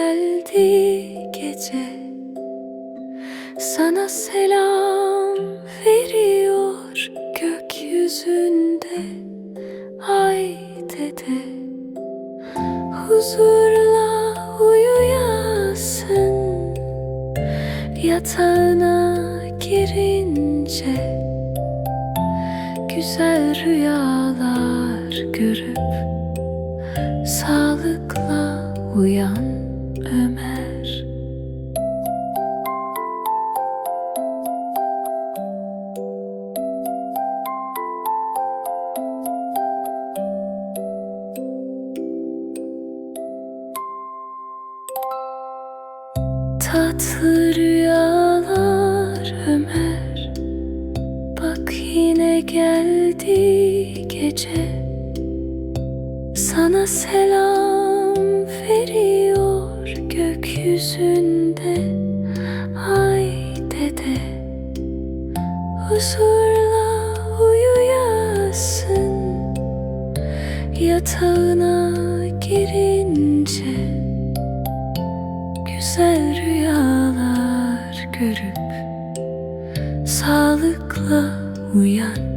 geldi gece. Sana selam veriyor gökyüzünde. Ay dede Huzurla uyuyasın. Yatağına girince Güzel rüyalar görüp Sağlıkla uyan Tatlı rüyalar Ömer. Bak yine geldi gece. Sana selam veriyor gökyüzünde Ay dede Huzurla uyuyasın. Yatağına girince Güzel rüyalar görüp Sağlıkla uyan